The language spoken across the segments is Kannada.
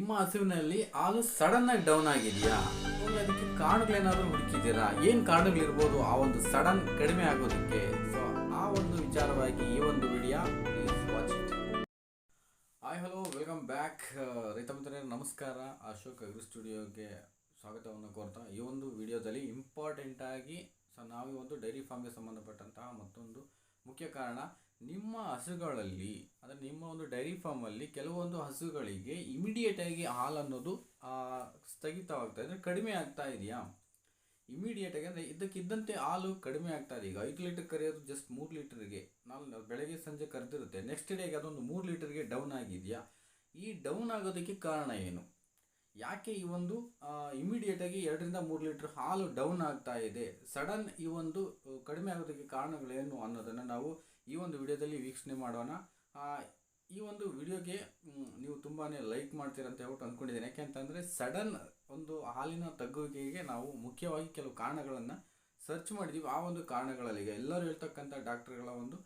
ನಿಮ್ಮ ಹಸುವಿನಲ್ಲಿ ಹಾಲು ಸಡನ್ ಆಗಿ ಡೌನ್ ಆಗಿದೆಯಾ? ಅದಕ್ಕೆ ಕಾರಣಗಳೇನಾದರೂ ಹುಡುಕಿದ್ದೀರಾ? ಏನು ಕಾರಣಗಳಿರ್ಬೋದು ಆ ಒಂದು ಸಡನ್ ಕಡಿಮೆ ಆಗೋದಕ್ಕೆ? ಸೊ ಆ ಒಂದು ವಿಚಾರವಾಗಿ ಈ ಒಂದು video it hi hello welcome back ರೈತ ಮಿತ್ರರೇ, ನಮಸ್ಕಾರ. ಅಶೋಕ್ ಅಗ್ರಿ ಸ್ಟುಡಿಯೋಗೆ ಸ್ವಾಗತವನ್ನು ಕೋರ್ತಾ, ಈ ಒಂದು ವಿಡಿಯೋದಲ್ಲಿ ಇಂಪಾರ್ಟೆಂಟ್ ಆಗಿ ಸೊ ನಾವು ಒಂದು ಡೈರಿ ಫಾರ್ಮ್ಗೆ ಸಂಬಂಧಪಟ್ಟಂತಹ ಮತ್ತೊಂದು ಮುಖ್ಯ ಕಾರಣ ನಿಮ್ಮ ಹಸುಗಳಲ್ಲಿ, ಅಂದರೆ ನಿಮ್ಮ ಒಂದು ಡೈರಿ ಫಾರ್ಮಲ್ಲಿ ಕೆಲವೊಂದು ಹಸುಗಳಿಗೆ ಇಮಿಡಿಯೇಟ್ ಆಗಿ ಹಾಲು ಅನ್ನೋದು ಸ್ಥಗಿತವಾಗ್ತಾ ಇದೆ, ಕಡಿಮೆ ಆಗ್ತಾ ಇದೆಯಾ? ಇಮಿಡಿಯೇಟ್ ಆಗಿ ಅಂದರೆ ಇದ್ದಕ್ಕಿದ್ದಂತೆ ಹಾಲು ಕಡಿಮೆ ಆಗ್ತಾ ಇದೆ. ಈಗ ಐದು ಲೀಟರ್ ಕರೆಯೋದು ಜಸ್ಟ್ ಮೂರು ಲೀಟರ್ಗೆ. ನಾನು ಬೆಳಗ್ಗೆ ಸಂಜೆ ಕರೆದಿರುತ್ತೆ. ನೆಕ್ಸ್ಟ್ ಡೇಗೆ ಅದೊಂದು ಮೂರು ಲೀಟರ್ಗೆ ಡೌನ್ ಆಗಿದೆಯಾ? ಈ ಡೌನ್ ಆಗೋದಕ್ಕೆ ಕಾರಣ ಏನು? ಯಾಕೆ ಈ ಒಂದು ಇಮಿಡಿಯೇಟ್ ಆಗಿ ಎರಡರಿಂದ ಮೂರು ಲೀಟರ್ ಹಾಲು ಡೌನ್ ಆಗ್ತಾ ಇದೆ? ಸಡನ್ ಈ ಒಂದು, ಕಡಿಮೆ ಆಗೋದಕ್ಕೆ ಕಾರಣಗಳೇನು ಅನ್ನೋದನ್ನು ನಾವು ಈ ಒಂದು ವಿಡಿಯೋದಲ್ಲಿ ವೀಕ್ಷಣೆ ಮಾಡೋಣ. ಈ ಒಂದು ವಿಡಿಯೋಗೆ ನೀವು ತುಂಬಾ ಲೈಕ್ ಮಾಡ್ತೀರಂತ ಹೇಳ್ಬಿಟ್ಟು ಅಂದ್ಕೊಂಡಿದ್ದೀನಿ. ಯಾಕೆಂತಂದರೆ ಸಡನ್ ಒಂದು ಹಾಲಿನ ತಗ್ಗುವಿಕೆಗೆ ನಾವು ಮುಖ್ಯವಾಗಿ ಕೆಲವು ಕಾರಣಗಳನ್ನು ಸರ್ಚ್ ಮಾಡಿದ್ದೀವಿ ಆ ಒಂದು ಕಾರಣಗಳಲ್ಲಿ ಈಗ ಎಲ್ಲರೂ ಹೇಳ್ತಕ್ಕಂಥ ಡಾಕ್ಟರ್ಗಳ ಒಂದು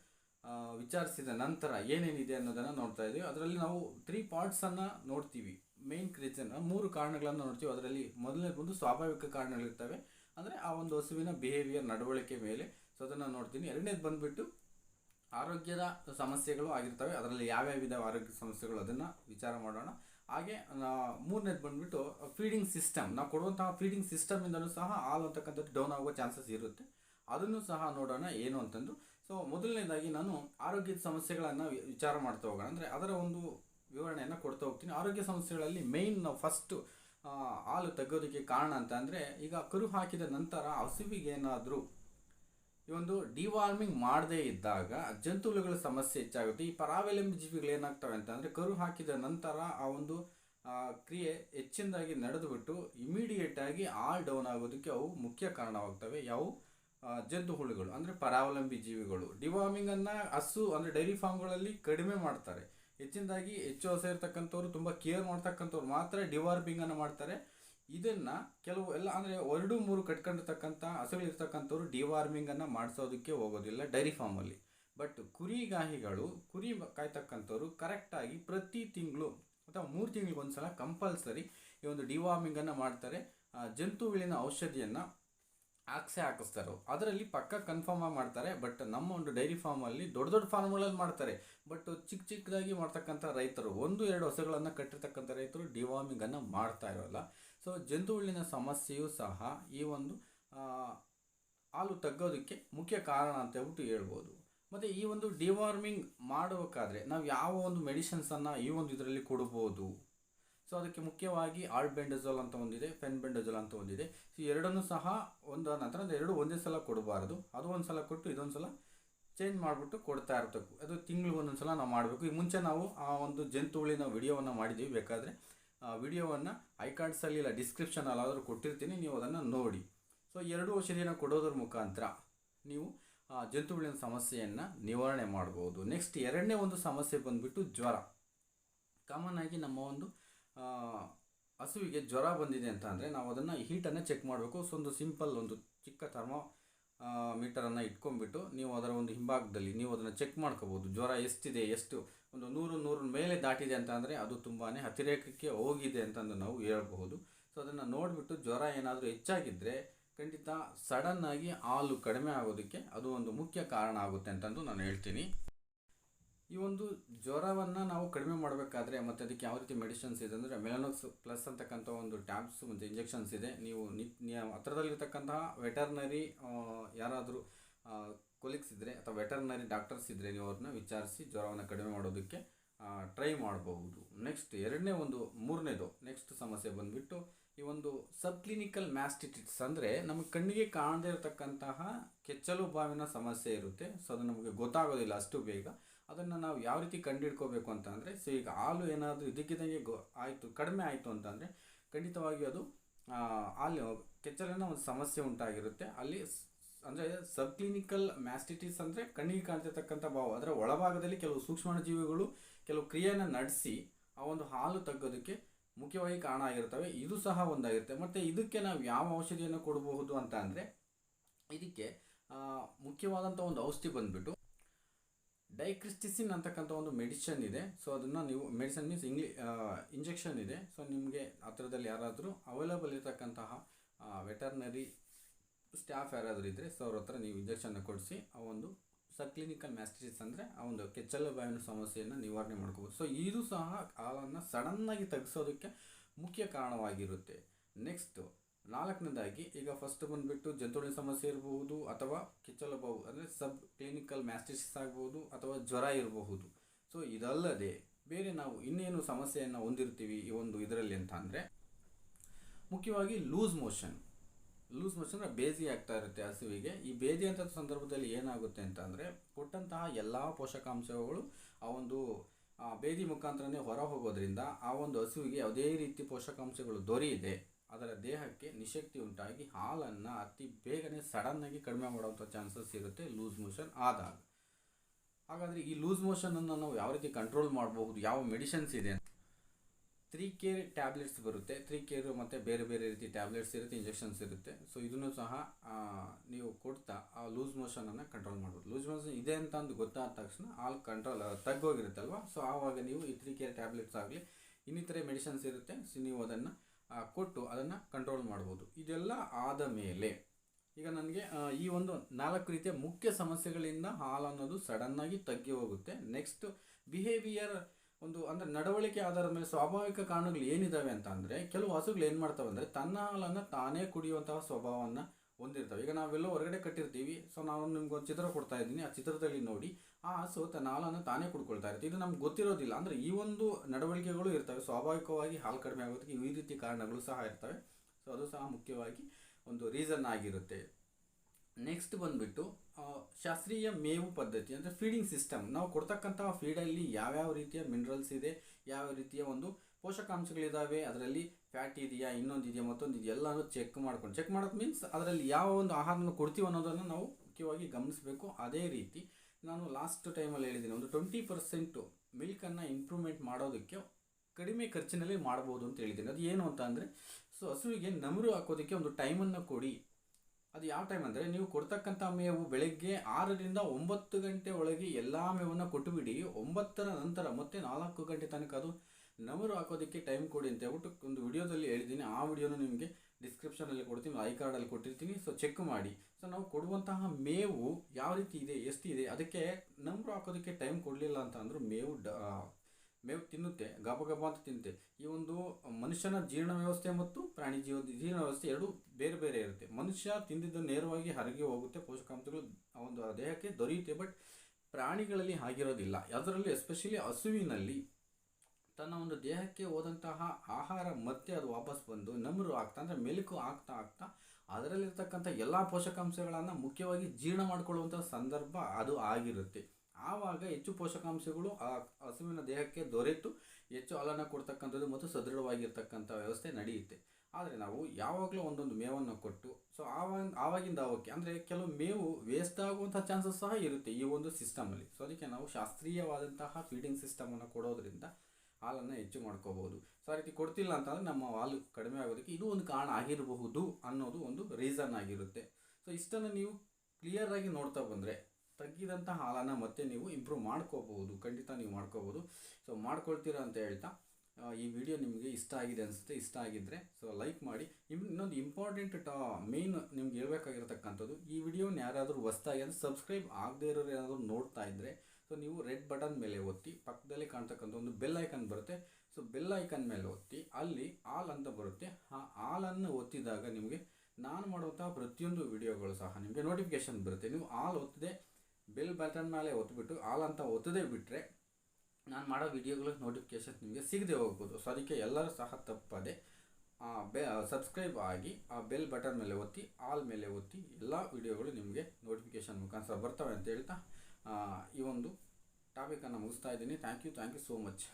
ವಿಚಾರಿಸಿದ ನಂತರ ಏನೇನಿದೆ ಅನ್ನೋದನ್ನು ನೋಡ್ತಾ ಇದ್ದೀವಿ ಅದರಲ್ಲಿ ನಾವು ತ್ರೀ ಪಾರ್ಟ್ಸನ್ನು ನೋಡ್ತೀವಿ. ಮೇನ್ ರೀಸನ್ ಮೂರು ಕಾರಣಗಳನ್ನು ನೋಡ್ತೀವಿ. ಅದರಲ್ಲಿ ಮೊದಲನೇ ಬಂದು ಸ್ವಾಭಾವಿಕ ಕಾರಣಗಳಿರ್ತವೆ. ಅಂದರೆ ಆ ಒಂದು ಹಸುವಿನ ಬಿಹೇವಿಯರ್ ನಡವಳಿಕೆ ಮೇಲೆ. ಸೊ ಅದನ್ನು ನೋಡ್ತೀನಿ. ಎರಡನೇದು ಬಂದುಬಿಟ್ಟು ಆರೋಗ್ಯದ ಸಮಸ್ಯೆಗಳು ಆಗಿರ್ತವೆ. ಅದರಲ್ಲಿ ಯಾವ್ಯಾವ ವಿಧ ಆರೋಗ್ಯ ಸಮಸ್ಯೆಗಳು ಅದನ್ನು ವಿಚಾರ ಮಾಡೋಣ. ಹಾಗೆ ಮೂರನೇದು ಬಂದುಬಿಟ್ಟು ಫೀಡಿಂಗ್ ಸಿಸ್ಟಮ್ ನಾವು ಕೊಡುವಂತಹ ಫೀಡಿಂಗ್ ಸಿಸ್ಟಮಿಂದಲೂ ಸಹ ಹಾಲು ಅಂತಕ್ಕಂಥದ್ದು ಡೌನ್ ಆಗುವ ಚಾನ್ಸಸ್ ಇರುತ್ತೆ. ಅದನ್ನು ಸಹ ನೋಡೋಣ ಏನು ಅಂತಂದು. ಸೊ ಮೊದಲನೇದಾಗಿ ನಾನು ಆರೋಗ್ಯದ ಸಮಸ್ಯೆಗಳನ್ನು ವಿಚಾರ ಮಾಡ್ತಾ ಹೋಗೋಣ. ಅಂದರೆ ಅದರ ಒಂದು ವಿವರಣೆಯನ್ನು ಕೊಡ್ತಾ ಹೋಗ್ತೀನಿ. ಆರೋಗ್ಯ ಸಮಸ್ಯೆಗಳಲ್ಲಿ ಮೇಯ್ನ್ ನಾವು ಫಸ್ಟು ಹಾಲು ತೆಗೋದಕ್ಕೆ ಕಾರಣ ಅಂತ ಅಂದರೆ ಈಗ ಕರು ಹಾಕಿದ ನಂತರ ಹಸುವಿಗೆ ಏನಾದರೂ ಈ ಒಂದು ಡಿವಾರ್ಮಿಂಗ್ ಮಾಡದೇ ಇದ್ದಾಗ ಜಂತುಹುಳುಗಳ ಸಮಸ್ಯೆ ಹೆಚ್ಚಾಗುತ್ತೆ. ಈ ಪರಾವಲಂಬಿ ಜೀವಿಗಳು ಏನಾಗ್ತವೆ ಅಂತ ಅಂದರೆ ಕರು ಹಾಕಿದ ನಂತರ ಆ ಒಂದು ಕ್ರಿಯೆ ಹೆಚ್ಚಿನದಾಗಿ ನಡೆದುಬಿಟ್ಟು ಇಮಿಡಿಯೇಟ್ ಆಗಿ ಆಲ್ ಡೌನ್ ಆಗೋದಕ್ಕೆ ಅವು ಮುಖ್ಯ ಕಾರಣವಾಗ್ತವೆ. ಯಾವುವು ಜಂತು ಹುಳುಗಳು, ಅಂದರೆ ಪರಾವಲಂಬಿ ಜೀವಿಗಳು. ಡಿವಾರ್ಮಿಂಗನ್ನು ಹಸು, ಅಂದರೆ ಡೈರಿ ಫಾರ್ಮ್ಗಳಲ್ಲಿ ಕಡಿಮೆ ಮಾಡ್ತಾರೆ. ಹೆಚ್ಚಿನದಾಗಿ ಹೆಚ್ಚು ಹಸ ಇರ್ತಕ್ಕಂಥವ್ರು, ತುಂಬ ಕೇರ್ ಮಾಡ್ತಕ್ಕಂಥವ್ರು ಮಾತ್ರ ಡಿವಾರ್ಮಿಂಗನ್ನು ಮಾಡ್ತಾರೆ. ಇದನ್ನ ಕೆಲವು ಎಲ್ಲ ಅಂದರೆ ಎರಡು ಮೂರು ಕಟ್ಕೊಂಡಿರ್ತಕ್ಕಂಥ ಹಸುಗಳಿರ್ತಕ್ಕಂಥವ್ರು ಡಿವಾರ್ಮಿಂಗನ್ನು ಮಾಡಿಸೋದಕ್ಕೆ ಹೋಗೋದಿಲ್ಲ ಡೈರಿ ಫಾರ್ಮಲ್ಲಿ ಬಟ್ ಕುರಿಗಾಹಿಗಳು ಕುರಿ ಕಾಯ್ತಕ್ಕಂಥವ್ರು ಕರೆಕ್ಟಾಗಿ ಪ್ರತಿ ತಿಂಗಳು ಅಥವಾ ಮೂರು ತಿಂಗಳಿಗೆ ಒಂದ್ಸಲ ಕಂಪಲ್ಸರಿ ಈ ಒಂದು ಡಿವಾರ್ಮಿಂಗನ್ನು ಮಾಡ್ತಾರೆ. ಆ, ಜಂತುಹುಳಿನ ಔಷಧಿಯನ್ನು ಹಾಕ್ಸೇ ಹಾಕಿಸ್ತಾರೆ. ಅದರಲ್ಲಿ ಪಕ್ಕ ಕನ್ಫರ್ಮ್ ಆಗಿ ಮಾಡ್ತಾರೆ. ಬಟ್ ನಮ್ಮ ಒಂದು ಡೈರಿ ಫಾರ್ಮಲ್ಲಿ ದೊಡ್ಡ ದೊಡ್ಡ ಫಾರ್ಮ್ಗಳಲ್ಲಿ ಮಾಡ್ತಾರೆ. ಬಟ್ ಚಿಕ್ಕ ಚಿಕ್ಕದಾಗಿ ಮಾಡ್ತಕ್ಕಂಥ ರೈತರು ಒಂದು ಎರಡು ಹಸುಗಳನ್ನು ಕಟ್ಟಿರ್ತಕ್ಕಂಥ ರೈತರು ಡಿವಾರ್ಮಿಂಗನ್ನು ಮಾಡ್ತಾ ಇರೋಲ್ಲ. ಸೊ ಜಂತುಹುಳಿನ ಸಮಸ್ಯೆಯೂ ಸಹ ಈ ಒಂದು ಹಾಲು ತಗ್ಗೋದಕ್ಕೆ ಮುಖ್ಯ ಕಾರಣ ಅಂತ ಹೇಳ್ಬಿಟ್ಟು ಹೇಳ್ಬೋದು. ಮತ್ತು ಈ ಒಂದು ಡಿವಾರ್ಮಿಂಗ್ ಮಾಡಬೇಕಾದ್ರೆ ನಾವು ಯಾವ ಒಂದು ಮೆಡಿಸಿನ್ಸನ್ನು ಈ ಒಂದು ಇದರಲ್ಲಿ ಕೊಡ್ಬೋದು? ಸೊ ಅದಕ್ಕೆ ಮುಖ್ಯವಾಗಿ ಆಲ್ಬೆಂಡಜೋಲ್ ಅಂತ ಒಂದಿದೆ ಫೆನ್ಬೆಂಡಜೋಲ್ ಅಂತ ಒಂದಿದೆ. ಸೊ ಎರಡನ್ನೂ ಸಹ ಒಂದು ನಂತರ ಎರಡು ಒಂದೇ ಸಲ ಕೊಡಬಾರ್ದು. ಅದು ಒಂದು ಸಲ ಕೊಟ್ಟು ಇದೊಂದು ಸಲ ಚೇಂಜ್ ಮಾಡಿಬಿಟ್ಟು ಕೊಡ್ತಾ ಇರಬೇಕು ಅದು ತಿಂಗಳಿಗೆ ಒಂದೊಂದು ಸಲ ನಾವು ಮಾಡಬೇಕು. ಈ ಮುಂಚೆ ನಾವು ಆ ಒಂದು ಜಂತುಹುಳಿನ ವಿಡಿಯೋವನ್ನು ಮಾಡಿದ್ದೀವಿ ಬೇಕಾದರೆ ವಿಡಿಯೋವನ್ನು ಐ ಕಾರ್ಡ್ಸಲ್ಲಿ ಇಲ್ಲ ಡಿಸ್ಕ್ರಿಪ್ಷನ್ ಅಲ್ಲಾದರೂ ಕೊಟ್ಟಿರ್ತೀನಿ, ನೀವು ಅದನ್ನು ನೋಡಿ. ಸೊ ಎರಡು ಔಷಧಿಯನ್ನು ಕೊಡೋದ್ರ ಮುಖಾಂತರ ನೀವು ಜಂತುಹುಳಿನ ಸಮಸ್ಯೆಯನ್ನು ನಿವಾರಣೆ ಮಾಡ್ಬೋದು. ನೆಕ್ಸ್ಟ್ ಎರಡನೇ ಒಂದು ಸಮಸ್ಯೆ ಬಂದುಬಿಟ್ಟು ಜ್ವರ. ಕಾಮನ್ ಆಗಿ ನಮ್ಮ ಒಂದು ಹಸುವಿಗೆ ಜ್ವರ ಬಂದಿದೆ ಅಂತ ಅಂದರೆ ನಾವು ಅದನ್ನು ಹೀಟನ್ನು ಚೆಕ್ ಮಾಡಬೇಕು. ಸೊ ಒಂದು ಸಿಂಪಲ್ ಒಂದು ಚಿಕ್ಕ ಥರ್ಮೋ ಮೀಟರನ್ನು ಇಟ್ಕೊಂಡ್ಬಿಟ್ಟು ನೀವು ಅದರ ಒಂದು ಹಿಂಭಾಗದಲ್ಲಿ ನೀವು ಅದನ್ನು ಚೆಕ್ ಮಾಡ್ಕೋಬೋದು. ಜ್ವರ ಎಷ್ಟಿದೆ, ಎಷ್ಟು ಒಂದು ನೂರು ನೂರ ಮೇಲೆ ದಾಟಿದೆ ಅಂತ ಅಂದರೆ ಅದು ತುಂಬಾ ಅತಿರೇಕಕ್ಕೆ ಹೋಗಿದೆ ಅಂತಂದು ನಾವು ಹೇಳಬಹುದು. ಸೊ ಅದನ್ನು ನೋಡಿಬಿಟ್ಟು ಜ್ವರ ಏನಾದರೂ ಹೆಚ್ಚಾಗಿದ್ದರೆ ಖಂಡಿತ ಸಡನ್ನಾಗಿ ಹಾಲು ಕಡಿಮೆ ಆಗೋದಕ್ಕೆ ಅದು ಒಂದು ಮುಖ್ಯ ಕಾರಣ ಆಗುತ್ತೆ ಅಂತಂದು ನಾನು ಹೇಳ್ತೀನಿ. ಈ ಒಂದು ಜ್ವರವನ್ನು ನಾವು ಕಡಿಮೆ ಮಾಡಬೇಕಾದ್ರೆ ಮತ್ತು ಅದಕ್ಕೆ ಯಾವ ರೀತಿ ಮೆಡಿಸಿನ್ಸ್ ಇದೆ ಅಂದರೆ ಮೆಲನೋಕ್ಸ್ ಪ್ಲಸ್ ಅಂತಕ್ಕಂಥ ಒಂದು ಟ್ಯಾಬ್ಸ್ ಮತ್ತು ಇಂಜೆಕ್ಷನ್ಸ್ ಇದೆ. ನೀವು ಹತ್ರದಲ್ಲಿರ್ತಕ್ಕಂತಹ ವೆಟರ್ನರಿ ಯಾರಾದರೂ ಕೊಲೀಗ್ಸ್ ಇದ್ದರೆ ಅಥವಾ ವೆಟರ್ನರಿ ಡಾಕ್ಟರ್ಸ್ ಇದ್ದರೆ ನೀವು ಅವ್ರನ್ನ ವಿಚಾರಿಸಿ ಜ್ವರವನ್ನು ಕಡಿಮೆ ಮಾಡೋದಕ್ಕೆ ಟ್ರೈ ಮಾಡಬಹುದು. ನೆಕ್ಸ್ಟ್ ಎರಡನೇ ಒಂದು, ಮೂರನೇದು ನೆಕ್ಸ್ಟ್ ಸಮಸ್ಯೆ ಬಂದುಬಿಟ್ಟು ಈ ಒಂದು ಸಬ್ ಕ್ಲಿನಿಕಲ್ ಮ್ಯಾಸ್ಟಿಟಿಸ್ ಅಂದರೆ ನಮಗೆ ಕಣ್ಣಿಗೆ ಕಾಣದೇ ಇರತಕ್ಕಂತಹ ಕೆಚ್ಚಲು ಬಾವಿನ ಸಮಸ್ಯೆ ಇರುತ್ತೆ. ಸೊ ಅದು ನಮಗೆ ಗೊತ್ತಾಗೋದಿಲ್ಲ ಅಷ್ಟು ಬೇಗ. ಅದನ್ನು ನಾವು ಯಾವ ರೀತಿ ಕಂಡುಹಿಡ್ಕೋಬೇಕು ಅಂತಂದರೆ ಸೊ ಈಗ ಹಾಲು ಏನಾದರೂ ಇದಕ್ಕಿದ್ದಂಗೆ ಗೊ, ಆಯಿತು, ಕಡಿಮೆ ಆಯಿತು ಅಂತಂದರೆ ಖಂಡಿತವಾಗಿ ಅದು ಹಾಲು ಕೆಚ್ಚಲಿನ ಒಂದು ಸಮಸ್ಯೆ ಉಂಟಾಗಿರುತ್ತೆ. ಅಲ್ಲಿ ಅಂದರೆ ಸಬ್ ಕ್ಲಿನಿಕಲ್ ಮ್ಯಾಸ್ಟಿಟಿಸ್ ಅಂದರೆ ಕಣ್ಣಿಗೆ ಕಾಣ್ತಿರ್ತಕ್ಕಂಥ ಭಾವ. ಅದರ ಒಳಭಾಗದಲ್ಲಿ ಕೆಲವು ಸೂಕ್ಷ್ಮಾಣುಜೀವಿಗಳು ಕೆಲವು ಕ್ರಿಯೆಯನ್ನು ನಡೆಸಿ ಆ ಒಂದು ಹಾಲು ತಗ್ಗೋದಕ್ಕೆ ಮುಖ್ಯವಾಗಿ ಕಾರಣ ಆಗಿರ್ತವೆ. ಇದು ಸಹ ಒಂದಾಗಿರುತ್ತೆ. ಮತ್ತು ಇದಕ್ಕೆ ನಾವು ಯಾವ ಔಷಧಿಯನ್ನು ಕೊಡಬಹುದು ಅಂತ ಅಂದರೆ ಇದಕ್ಕೆ ಮುಖ್ಯವಾದಂಥ ಒಂದು ಔಷಧಿ ಬಂದ್ಬಿಟ್ಟು ಡೈಕ್ರಿಸ್ಟಿಸಿನ್ ಅಂತಕ್ಕಂಥ ಒಂದು ಮೆಡಿಷನ್ ಇದೆ. ಸೊ, ಅದನ್ನು ನೀವು ಮೆಡಿಸನ್ ಮೀನ್ಸ್ ಇಂಗ್ಲಿ ಇಂಜೆಕ್ಷನ್ ಇದೆ. ಸೊ, ನಿಮಗೆ ಹತ್ರದಲ್ಲಿ ಯಾರಾದರೂ ಅವೈಲಬಲ್ ಇರತಕ್ಕಂತಹ ವೆಟರ್ನರಿ ಸ್ಟಾಫ್ ಯಾರಾದರೂ ಇದ್ದರೆ ಸೊ ಅವ್ರ ಹತ್ರ ನೀವು ಇಂಜೆಕ್ಷನ್ನ ಕೊಡಿಸಿ, ಆ ಒಂದು ಸಕ್ಲಿನಿಕಲ್ ಮ್ಯಾಸ್ಟಿಸಿಸ್ ಅಂದರೆ ಆ ಒಂದು ಕೆಚ್ಚಲ ಬಾಯಿನ ಸಮಸ್ಯೆಯನ್ನು ನಿವಾರಣೆ ಮಾಡ್ಕೋಬೋದು. ಸೊ ಇದು ಸಹ ಹಾಲನ್ನು ಸಡನ್ನಾಗಿ ತೆಗೆಸೋದಕ್ಕೆ ಮುಖ್ಯ ಕಾರಣವಾಗಿರುತ್ತೆ. ನೆಕ್ಸ್ಟು ನಾಲ್ಕನೇದಾಗಿ ಈಗ ಫಸ್ಟ್ ಬಂದುಬಿಟ್ಟು ಜಂತುಳಿ ಸಮಸ್ಯೆ ಇರಬಹುದು ಅಥವಾ ಕೆಚ್ಚಲ ಬಾವು ಅಂದರೆ ಸಬ್ ಕ್ಲಿನಿಕಲ್ ಮ್ಯಾಸ್ಟಿಸಿಸ್ ಆಗ್ಬೋದು ಅಥವಾ ಜ್ವರ ಇರಬಹುದು. ಸೊ ಇದಲ್ಲದೆ ಬೇರೆ ನಾವು ಇನ್ನೇನು ಸಮಸ್ಯೆಯನ್ನು ಹೊಂದಿರ್ತೀವಿ ಈ ಒಂದು ಇದರಲ್ಲಿ ಅಂತ ಮುಖ್ಯವಾಗಿ ಲೂಸ್ ಮೋಷನ್ ಲೂಸ್ ಮೋಷನ್ ಬೇದಿ ಆಗ್ತಾ ಇರುತ್ತೆ ಹಸುವಿಗೆ. ಈ ಬೇದಿ ಅಂತ ಸಂದರ್ಭದಲ್ಲಿ ಏನಾಗುತ್ತೆ ಅಂತ ಅಂದರೆ ಕೊಟ್ಟಂತಹ ಎಲ್ಲ ಪೋಷಕಾಂಶಗಳು ಆ ಒಂದು ಬೇದಿ ಮುಖಾಂತರನೇ ಹೊರ ಹೋಗೋದ್ರಿಂದ ಆ ಒಂದು ಹಸುವಿಗೆ ಯಾವುದೇ ರೀತಿ ಪೋಷಕಾಂಶಗಳು ದೊರೆಯದೆ ಅದರ ದೇಹಕ್ಕೆ ನಿಶಕ್ತಿ ಉಂಟಾಗಿ ಹಾಲನ್ನು ಅತಿ ಬೇಗನೆ ಸಡನ್ನಾಗಿ ಕಡಿಮೆ ಮಾಡುವಂಥ ಚಾನ್ಸಸ್ ಇರುತ್ತೆ ಲೂಸ್ ಮೋಷನ್ ಆದಾಗ. ಹಾಗಾದರೆ ಈ ಲೂಸ್ ಮೋಷನನ್ನು ನಾವು ಯಾವ ರೀತಿ ಕಂಟ್ರೋಲ್ ಮಾಡಬಹುದು? ಯಾವ ಮೆಡಿಸಿನ್ಸ್ ಇದೆ ತ್ರೀ ಕೇರ್ ಟ್ಯಾಬ್ಲೆಟ್ಸ್ ಬರುತ್ತೆ. ತ್ರೀ ಕೇರು ಮತ್ತು ಬೇರೆ ಬೇರೆ ರೀತಿ ಟ್ಯಾಬ್ಲೆಟ್ಸ್ ಇರುತ್ತೆ ಇಂಜೆಕ್ಷನ್ಸ್ ಇರುತ್ತೆ. ಸೊ ಇದನ್ನು ಸಹ ನೀವು ಕೊಡ್ತಾ, ಆ ಲೂಸ್ ಮೋಷನನ್ನು ಕಂಟ್ರೋಲ್ ಮಾಡ್ಬೋದು. ಲೂಸ್ ಮೋಷನ್ ಇದೆ ಅಂತ ಅಂದು ಗೊತ್ತಾದ ತಕ್ಷಣ ಆಲ್ ಕಂಟ್ರೋಲ್ ತಗ್ಗೋಗಿರುತ್ತಲ್ವ? ಸೊ ಆವಾಗ ನೀವು ಈ ತ್ರೀ ಕೇರ್ ಟ್ಯಾಬ್ಲೆಟ್ಸ್ ಆಗಲಿ, ಇನ್ನಿತರೆ ಮೆಡಿಸನ್ಸ್ ಇರುತ್ತೆ. ಸೊ ನೀವು ಅದನ್ನು ಕೊಟ್ಟು ಅದನ್ನು ಕಂಟ್ರೋಲ್ ಮಾಡ್ಬೋದು. ಇದೆಲ್ಲ ಆದ ಮೇಲೆ, ಈಗ ನನಗೆ ಈ ಒಂದು ನಾಲ್ಕು ರೀತಿಯ ಮುಖ್ಯ ಸಮಸ್ಯೆಗಳಿಂದ ಹಾಲು ಅನ್ನೋದು ಸಡನ್ನಾಗಿ ತಗ್ಗಿ ಹೋಗುತ್ತೆ. ನೆಕ್ಸ್ಟ್ ಬಿಹೇವಿಯರ್ ಒಂದು ಅಂದರೆ ನಡವಳಿಕೆ ಆಧಾರದ ಮೇಲೆ ಸ್ವಾಭಾವಿಕ ಕಾರಣಗಳು ಏನಿದಾವೆ ಅಂತ ಅಂದರೆ ಕೆಲವು ಹಸುಗಳು ಏನು ಮಾಡ್ತಾವೆ ಅಂದರೆ ತನ್ನ ಹಾಲನ್ನು ತಾನೇ ಕುಡಿಯುವಂತಹ ಸ್ವಭಾವವನ್ನು ಹೊಂದಿರ್ತವೆ. ಈಗ ನಾವೆಲ್ಲೋ ಹೊರಗಡೆ ಕಟ್ಟಿರ್ತೀವಿ ಸೊ ನಾವು ನಿಮ್ಗೆ ಒಂದು ಚಿತ್ರ ಕೊಡ್ತಾ ಇದ್ದೀನಿ. ಆ ಚಿತ್ರದಲ್ಲಿ ನೋಡಿ, ಆ ಹಸು ತನ್ನ ಹಾಲನ್ನು ತಾನೇ ಕುಡ್ಕೊಳ್ತಾ ಇರುತ್ತೆ. ಇದು ನಮ್ಗೆ ಗೊತ್ತಿರೋದಿಲ್ಲ. ಅಂದರೆ ಈ ಒಂದು ನಡವಳಿಕೆಗಳು ಇರ್ತವೆ. ಸ್ವಾಭಾವಿಕವಾಗಿ ಹಾಲು ಕಡಿಮೆ ಆಗೋದಕ್ಕೆ ಈ ರೀತಿ ಕಾರಣಗಳು ಸಹ ಇರ್ತವೆ. ಸೊ ಅದು ಸಹ ಮುಖ್ಯವಾಗಿ ಒಂದು ರೀಸನ್ ಆಗಿರುತ್ತೆ. ನೆಕ್ಸ್ಟ್ ಬಂದುಬಿಟ್ಟು ಶಾಸ್ತ್ರೀಯ ಮೇವು ಪದ್ಧತಿ ಅಂದರೆ ಫೀಡಿಂಗ್ ಸಿಸ್ಟಮ್ ನಾವು ಕೊಡ್ತಕ್ಕಂತಹ ಫೀಡಲ್ಲಿ ಯಾವ್ಯಾವ ರೀತಿಯ ಮಿನರಲ್ಸ್ ಇದೆ, ಯಾವ ರೀತಿಯ ಒಂದು ಪೋಷಕಾಂಶಗಳಿದ್ದಾವೆ ಅದರಲ್ಲಿ ಫ್ಯಾಟ್ ಇದೆಯಾ, ಇನ್ನೊಂದು ಇದೆಯಾ, ಮತ್ತೊಂದು ಇದೆಯಾ, ಎಲ್ಲನೂ ಚೆಕ್ ಮಾಡ್ಕೊಂಡು. ಚೆಕ್ ಮಾಡೋದು ಮೀನ್ಸ್ ಅದರಲ್ಲಿ ಯಾವ ಒಂದು ಆಹಾರನ ಕೊಡ್ತೀವಿ ಅನ್ನೋದನ್ನು ನಾವು ಮುಖ್ಯವಾಗಿ ಗಮನಿಸಬೇಕು. ಅದೇ ರೀತಿ ನಾನು ಲಾಸ್ಟ್ ಟೈಮಲ್ಲಿ ಹೇಳಿದ್ದೀನಿ, ಒಂದು ಟ್ವೆಂಟಿ ಪರ್ಸೆಂಟು ಮಿಲ್ಕನ್ನು ಇಂಪ್ರೂವ್ಮೆಂಟ್ ಮಾಡೋದಕ್ಕೆ ಕಡಿಮೆ ಖರ್ಚಿನಲ್ಲಿ ಮಾಡ್ಬೋದು ಅಂತ ಹೇಳಿದ್ದೀನಿ. ಅದು ಏನು ಅಂತ ಅಂದರೆ, ಸೊ ಹಸುವಿಗೆ ನಮರು ಹಾಕೋದಕ್ಕೆ ಒಂದು ಟೈಮನ್ನು ಕೊಡಿ. ಅದು ಯಾವ ಟೈಮ್ ಅಂದರೆ ನೀವು ಕೊಡ್ತಕ್ಕಂಥ ಮೇವು ಬೆಳಗ್ಗೆ ಆರರಿಂದ ಒಂಬತ್ತು ಗಂಟೆ ಒಳಗೆ ಎಲ್ಲ ಮೇವನ್ನು ಕೊಟ್ಟುಬಿಡಿ, ಒಂಬತ್ತರ ನಂತರ ಮತ್ತೆ ನಾಲ್ಕು ಗಂಟೆ ತನಕ ಅದು ನಮರು ಹಾಕೋದಕ್ಕೆ ಟೈಮ್ ಕೊಡಿ ಅಂತ ಹೇಳ್ಬಿಟ್ಟು ಒಂದು ವಿಡಿಯೋದಲ್ಲಿ ಹೇಳಿದ್ದೀನಿ. ಆ ವಿಡಿಯೋನು ನಿಮಗೆ ಡಿಸ್ಕ್ರಿಪ್ಷನಲ್ಲಿ ಕೊಡ್ತೀನಿ ಐ ಕಾರ್ಡಲ್ಲಿ ಕೊಟ್ಟಿರ್ತೀನಿ. ಸೊ ಚೆಕ್ ಮಾಡಿ. ಸೊ ನಾವು ಕೊಡುವಂತಹ ಮೇವು ಯಾವ ರೀತಿ ಇದೆ, ಎಷ್ಟಿದೆ, ಅದಕ್ಕೆ ನಂಬರು ಹಾಕೋದಕ್ಕೆ ಟೈಮ್ ಕೊಡಲಿಲ್ಲ ಅಂತ ಅಂದರೂ ಮೇವು ಡ ಮೇವು ತಿನ್ನುತ್ತೆ ಗಬ ಗಬ ಅಂತ ತಿನ್ನುತ್ತೆ. ಈ ಒಂದು ಮನುಷ್ಯನ ಜೀರ್ಣ ವ್ಯವಸ್ಥೆ ಮತ್ತು ಪ್ರಾಣಿ ಜೀವ ಜೀರ್ಣ ವ್ಯವಸ್ಥೆ ಎರಡು ಬೇರೆ ಬೇರೆ ಇರುತ್ತೆ. ಮನುಷ್ಯ ತಿಂದಿದ್ದು ನೇರವಾಗಿ ಹೊರಗೆ ಹೋಗುತ್ತೆ, ಪೋಷಕಾಂಶಗಳು ಒಂದು ದೇಹಕ್ಕೆ ದೊರೆಯುತ್ತೆ, ಬಟ್ ಪ್ರಾಣಿಗಳಲ್ಲಿ ಆಗಿರೋದಿಲ್ಲ ಅದರಲ್ಲಿ ಎಸ್ಪೆಷಲಿ ಹಸುವಿನಲ್ಲಿ ತನ್ನ ಒಂದು ದೇಹಕ್ಕೆ ಹೋದಂತಹ ಆಹಾರ ಮತ್ತೆ ಅದು ವಾಪಸ್ ಬಂದು ನಮರು ಆಗ್ತಾ ಅಂದರೆ ಮೆಲುಕು ಆಗ್ತಾ ಆಗ್ತಾ ಅದರಲ್ಲಿರ್ತಕ್ಕಂಥ ಎಲ್ಲ ಪೋಷಕಾಂಶಗಳನ್ನು ಮುಖ್ಯವಾಗಿ ಜೀರ್ಣ ಮಾಡಿಕೊಳ್ಳುವಂಥ ಸಂದರ್ಭ ಅದು ಆಗಿರುತ್ತೆ. ಆವಾಗ ಹೆಚ್ಚು ಪೋಷಕಾಂಶಗಳು ಆ ಹಸುವಿನ ದೇಹಕ್ಕೆ ದೊರೆತು ಹೆಚ್ಚು ಹಾಲನ್ನು ಕೊಡ್ತಕ್ಕಂಥದ್ದು ಮತ್ತು ಸದೃಢವಾಗಿರ್ತಕ್ಕಂಥ ವ್ಯವಸ್ಥೆ ನಡೆಯುತ್ತೆ. ಆದರೆ ನಾವು ಯಾವಾಗಲೂ ಒಂದೊಂದು ಮೇವನ್ನು ಕೊಟ್ಟು ಸೊ ಆವಾಗ, ಆವಾಗಿಂದ ಅವಕ್ಕೆ, ಅಂದರೆ ಕೆಲವು ಮೇವು ವೇಸ್ಟ್ ಆಗುವಂಥ ಚಾನ್ಸಸ್ ಸಹ ಇರುತ್ತೆ ಈ ಒಂದು ಸಿಸ್ಟಮಲ್ಲಿ ಸೊ ಅದಕ್ಕೆ ನಾವು ಶಾಸ್ತ್ರೀಯವಾದಂತಹ ಫೀಡಿಂಗ್ ಸಿಸ್ಟಮನ್ನು ಕೊಡೋದ್ರಿಂದ ಹಾಲನ್ನು ಹೆಚ್ಚು ಮಾಡ್ಕೋಬೋದು ಸೊ ಆ ರೀತಿ ಕೊಡ್ತಿಲ್ಲ ಅಂತಂದರೆ ನಮ್ಮ ಹಾಲು ಕಡಿಮೆ ಆಗೋದಕ್ಕೆ ಇದು ಒಂದು ಕಾರಣ ಆಗಿರಬಹುದು ಅನ್ನೋದು ಒಂದು ರೀಸನ್ ಆಗಿರುತ್ತೆ. ಸೊ ಇಷ್ಟನ್ನು ನೀವು ಕ್ಲಿಯರಾಗಿ ನೋಡ್ತಾ ಬಂದರೆ ತಗ್ಗಿದಂಥ ಹಾಲನ್ನು ಮತ್ತೆ ನೀವು ಇಂಪ್ರೂವ್ ಮಾಡ್ಕೋಬಹುದು, ಖಂಡಿತ ನೀವು ಮಾಡ್ಕೋಬಹುದು. ಸೊ ಮಾಡ್ಕೊಳ್ತೀರಾ ಅಂತ ಹೇಳ್ತಾ ಈ ವಿಡಿಯೋ ನಿಮಗೆ ಇಷ್ಟ ಆಗಿದೆ ಅನಿಸುತ್ತೆ, ಇಷ್ಟ ಆಗಿದ್ದರೆ ಸೊ ಲೈಕ್ ಮಾಡಿ. ಇನ್- ಇನ್ನೊಂದು ಇಂಪಾರ್ಟೆಂಟ್ ಟಾ ಮೇನ್ ನಿಮ್ಗೆ ಹೇಳ್ಬೇಕಾಗಿರ್ತಕ್ಕಂಥದ್ದು, ಈ ವಿಡಿಯೋನ ಯಾರಾದರೂ ಹೊಸ್ದಾಗಿ ಅಂದರೆ ಸಬ್ಸ್ಕ್ರೈಬ್ ಆಗದೇ ಇರೋರು ಏನಾದರೂ ನೋಡ್ತಾ ಇದ್ದರೆ ಸೊ ನೀವು ರೆಡ್ ಬಟನ್ ಮೇಲೆ ಒತ್ತಿ, ಪಕ್ಕದಲ್ಲಿ ಕಾಣ್ತಕ್ಕಂಥ ಒಂದು ಬೆಲ್ ಐಕನ್ ಬರುತ್ತೆ. ಸೊ ಬೆಲ್ ಐಕನ್ ಮೇಲೆ ಒತ್ತಿ, ಅಲ್ಲಿ ಆಲ್ ಅಂತ ಬರುತ್ತೆ. ಆ ಆಲನ್ನು ಒತ್ತಿದಾಗ ನಿಮಗೆ, ನಾನು ಮಾಡುವಂತಹ ಪ್ರತಿಯೊಂದು ವಿಡಿಯೋಗಳು ಸಹ ನಿಮಗೆ ನೋಟಿಫಿಕೇಶನ್ ಬರುತ್ತೆ. ನೀವು ಆಲ್ ಒತ್ತದೆ ಬೆಲ್ ಬಟನ್ ಮೇಲೆ ಒತ್ತಿಬಿಟ್ಟು ಆಲ್ ಅಂತ ಒತ್ತದೇ ಬಿಟ್ಟರೆ ನಾನು ಮಾಡೋ ವಿಡಿಯೋಗಳ ನೋಟಿಫಿಕೇಶನ್ ನಿಮಗೆ ಸಿಗದೆ ಹೋಗ್ಬೋದು. ಸೊ ಅದಕ್ಕೆ ಎಲ್ಲರೂ ಸಹ ತಪ್ಪದೆ ಬೆ ಸಬ್ಸ್ಕ್ರೈಬ್ ಆಗಿ ಆ ಬೆಲ್ ಬಟನ್ ಮೇಲೆ ಒತ್ತಿ, ಆಲ್ ಮೇಲೆ ಒತ್ತಿ ಎಲ್ಲ ವಿಡಿಯೋಗಳು ನಿಮಗೆ ನೋಟಿಫಿಕೇಶನ್ ಮುಖಾಂತರ ಬರ್ತವೆ ಅಂತ ಹೇಳ್ತಾ ಈ ಒಂದು ಟಾಪಿಕನ್ನು ಮುಗಿಸ್ತಾ ಇದ್ದೀನಿ. Thank you thank you so much